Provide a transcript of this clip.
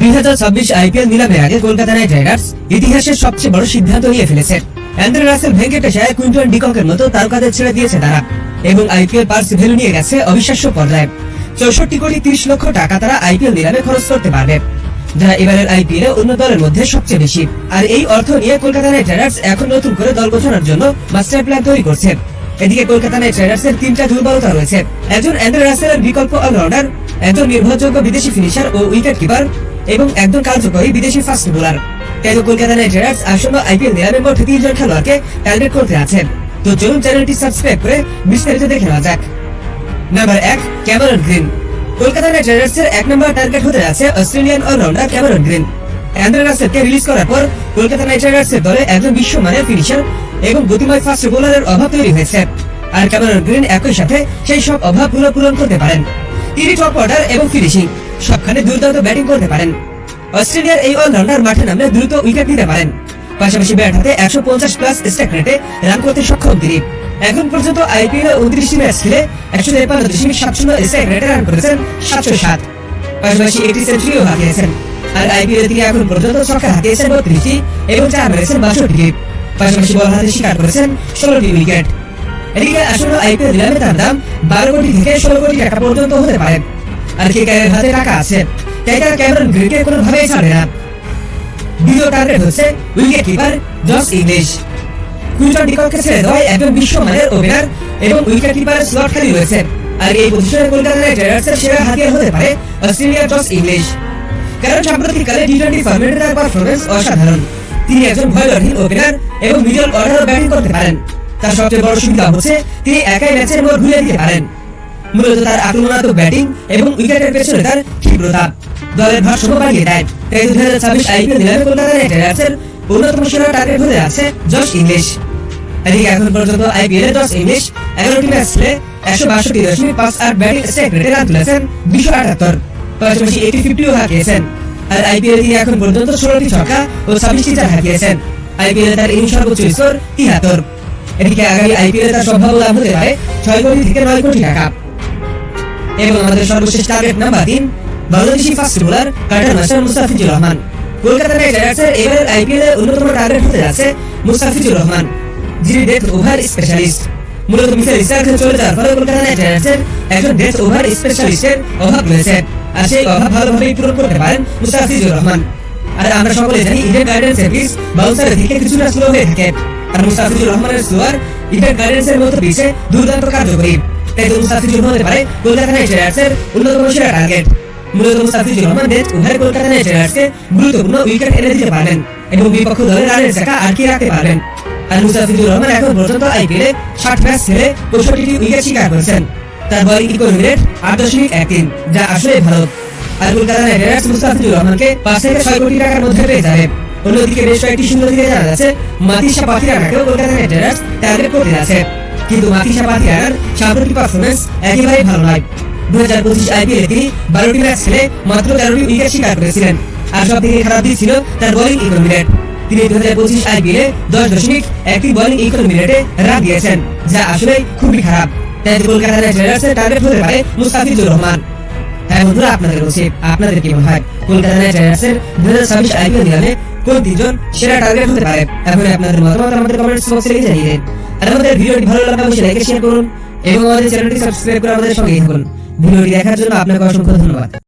দুই হাজার ছাব্বিশ আইপিএল নিলামের আগে কলকাতা নাইট রাইডার্স ইতিহাসের সবচেয়ে বড় সিদ্ধান্ত নিয়ে ফেলেছে। অ্যান্ড্রে রাসেল ভেঙ্কটেশায় কুইন্টন ডিককের মতো তারকাদের ছেড়ে দিয়েছে তারা। এবং আইপিএল পার্স ভ্যালু নিয়ে গেছে অবিশ্বাস্য পর্যায়ে। চৌষট্টি কোটি তিরিশ লক্ষ টাকা তারা আইপিএল নিলামে খরচ করতে পারবে। যা এবারের আইপিএল এ অন্য দলের মধ্যে সবচেয়ে বেশি। আর এই অর্থ নিয়ে কলকাতা নাইট রাইডার্স এখন নতুন করে দল গোছানোর জন্য মাস্টার প্ল্যান তৈরি করছে। এদিকে কলকাতা নাইট রাইডার্স এর তিনটা দুর্বলতা রয়েছে। একজন অ্যান্ড্রে রাসেলের বিকল্প অলরাউন্ডার, একজন নির্ভরযোগ্য বিদেশি ফিনিশার ও উইকেট কিপার এবং একজন কার্যকরী বিদেশি ফাস্ট বোলার তো কলকাতা নাইট রাইডার্স আসন্ন আইপিএল নিলামের মধ্যে তিনজন খেলোয়াড়কে টার্গেট করতে আছেন? তো চলুন চ্যানেলটি সাবস্ক্রাইব করে বিস্তারিত দেখে নেওয়া যাক। নাম্বার এক, ক্যামেরন গ্রিন। কলকাতা নাইট রাইডার্সের এক নম্বর টার্গেট হতে আছে Australian allrounder Cameron Green. Andre রাসেলকে release করার পর কলকাতা নাইট রাইডার্সের দলে একজন বিশ্বমানের ফিনিশার এবং গতিময় ফাস্ট বোলারের অভাব তৈরি হয়েছে। আর ক্যামেরন গ্রিন একই সাথে সেই সব অভাবগুলো পূরণ করতে পারেন। তিনি টপ অর্ডার এবং ফিনিশিং সবখানে দুর্দান্ত ব্যাটিং করতে পারেন। অস্ট্রেলিয়ার এই অলরাউন্ডার মাঠে নামলে দ্রুত উইকেট নিতে পারেন। পাশাপাশি ব্যাট হাতে একশো পঞ্চাশ প্লাস স্ট্রাইক রেটে রান করতে সক্ষম তিনি। এখন পর্যন্ত আইপিএল উনত্রিশটি ম্যাচ খেলে একশো তেপান্ন দশমিক সাত শূন্য স্ট্রাইক রেটে রান করেছেন সাতশো সাত। পাশাপাশি একটি সেঞ্চুরিও হাতিয়েছেন। আর আইপিএল তিনি এখন পর্যন্ত ছক্কা হাতিয়েছেন বত্রিশটি এবং চার মেরেছেন বাষট্টি পাশাপাশি বল হাতে শিকার করেছেন ষোলোটি উইকেট। এদিকে আসন্ন আইপিএল নিলামে তার দাম বারো কোটি থেকে ষোলো কোটি টাকা পর্যন্ত হতে পারে। আর কে কারের হাতে টাকা আছে, তাই তারা ক্যামেরন গ্রিনকে কোনোভাবেই ছাড়বে না। দ্বিতীয় টার্গেট হচ্ছে wicket keeper Jos Inglis Quinton ডিকককে ছেড়ে দেওয়ায় একজন বিশ্বমানের ওপেনার এবং উইকেট কিপারের স্লট খালি রয়েছে। আর এই পজিশনে কলকাতা নাইট রাইডার্সের সেরা হাতিয়ার হতে পারে অস্ট্রেলিয়ার জস ইংলিশ কারণ সাম্প্রতিককালে টি টোয়েন্টি ফরম্যাটে তার পারফরমেন্স অসাধারণ। তিনি একজন ভয়হীন ওপেনার এবং মিডল অর্ডারও ব্যাটিং করতে পারেন। তার সবচেয়ে বড় সুবিধা হচ্ছে তিনি একাই ম্যাচের মোড় ঘুরিয়ে দিতে পারেন। মূলত তার আক্রমণাত্মক ব্যাটিং এবং উইকেটের পেছনে তার তীব্রতা। দলের ভারসাম্য বাড়িয়ে দেয়। তাই দু হাজার ছাব্বিশ আইপিএল নিলামে কলকাতা নাইট রাইডার্সের অন্যতম সেরা টার্গেট হতে আছে জশ ইংলিশ। এদিকে এখন পর্যন্ত আইপিএল এ জশ ইংলিশ এগারোটি ম্যাচ খেলে একশো বাষট্টি দশমিক পাঁচ আট ব্যাটিং স্ট্রাইক রেটে রান তুলেছেন দুশো আটাত্তর। পাশাপাশি এইটি ফিফটিও হাঁকিয়েছেন। আর আইপিএল তিনি এখন পর্যন্ত ষোলোটি ছক্কা ও ছাব্বিশটি চার হাঁকিয়েছেন। আইপিএল তার এই সর্বোচ্চ স্কোর তিয়াত্তর এদিকে আগামী আইপিএল তার সম্ভাব্য দাম হতে পারে ছয় কোটি থেকে নয় কোটি টাকা। এবং আমাদের সর্বশেষ টার্গেট নাম্বার তিন, Bangladeshi fast bowler cutter master Mustafizur Rahman. Kolkata Knight রাইডার্সের এবারের আইপিএল এর অন্যতম টার্গেট হতে যাচ্ছে মুস্তাফিজুর রহমান, যিনি ডেথ ওভার স্পেশালিস্ট মূলত মিসেল ইসাকে চলে যাওয়ার ফলে কলকাতা নাইট রাইডার্সের একজন ডেথ ওভার স্পেশালিস্টের অভাব রয়েছে। আর সেই অভাব ভালোভাবেই পূরণ করতে পারেন মুস্তাফিজুর রহমান। আর আমরা সকলে জানি ইডেন গার্ডেন্স পিচ বাউন্সারের দিকে কিছুটা স্লো হয়ে থাকে। আর মুস্তাফিজুর রহমানের স্লোয়ার ইডেন গার্ডেন্স এর মতো পিচে দুর্দান্ত কার্যকরী। তাই তো মুস্তাফিজুর হতে পারে কলকাতা নাইট রাইডার্সের অন্যতম সেরা টার্গেট। মূলত মুস্তাফিজুর রহমান দেশ উভয় কলকাতা নাইট রাইডার্সকে গুরুত্বপূর্ণ উইকেট এনে দিতে পারবেন এবং বিপক্ষ দলের রানের চাকা আটকে রাখতে পারবেন। আর মুস্তাফিজুর রহমান এখন পর্যন্ত আইপিএলে ষাট ম্যাচ খেলে পঁয়ষট্টি উইকেট শিকার করেছেন। তার বলিং ইকোনমি রেট আট দশমিক এক তিন, যা আসলে ভালো। আর কলকাতা নাইট রাইডার্স মুস্তাফিজুর রহমানকে পাঁচ থেকে ছয় কোটি টাকার মধ্যে পেয়ে যাবে। অন্যদিকে বেশ কয়েকটি সুন্দর দিকে জানা যাচ্ছে, মাতিসা পাথিরানাকেও কলকাতা নাইট রাইডার্স টার্গেট করতে যাচ্ছে। কিন্তু মাতিসা পাথিরানার সাম্প্রতিক পারফরমেন্স একেবারেই ভালো নয়। দু হাজার পঁচিশ আইপিএল তিনি বারোটি ম্যাচ খেলে মাত্র তেরোটি উইকেট শিকার করেছিলেন। আর সব থেকে খারাপ দিক ছিল তার বোলিং ইকোনমি রেট তিনি দু হাজার পঁচিশ আইপিএলে দশ দশমিক একটি বোলিং ইকোনমি রেটে রান দিয়েছেন, যা আসলে খুবই খারাপ। তাই কলকাতা নাইট রাইডার্সের টার্গেট হতে পারে মুস্তাফিজুর রহমান। হ্যাঁ বন্ধুরা, আপনাদের বলছি আপনাদের কি মনে হয়? কলকাতা নাইট রাইডার্সের দু হাজার ছাব্বিশ আইপিএল নিলামে কোন দুজন সেরা টার্গেট হতে পারে এখন আপনাদের মতামত আমাদের কমেন্ট বক্সে লিখে জানিয়ে দিন। আর আমাদের ভিডিওটি ভালো লাগলে অবশ্যই লাইক শেয়ার করুন, এবং আমাদের চ্যানেলটি সাবস্ক্রাইব করে আমাদের সঙ্গে থাকুন। ভিডিওটি দেখার জন্য আপনাকে অসংখ্য ধন্যবাদ।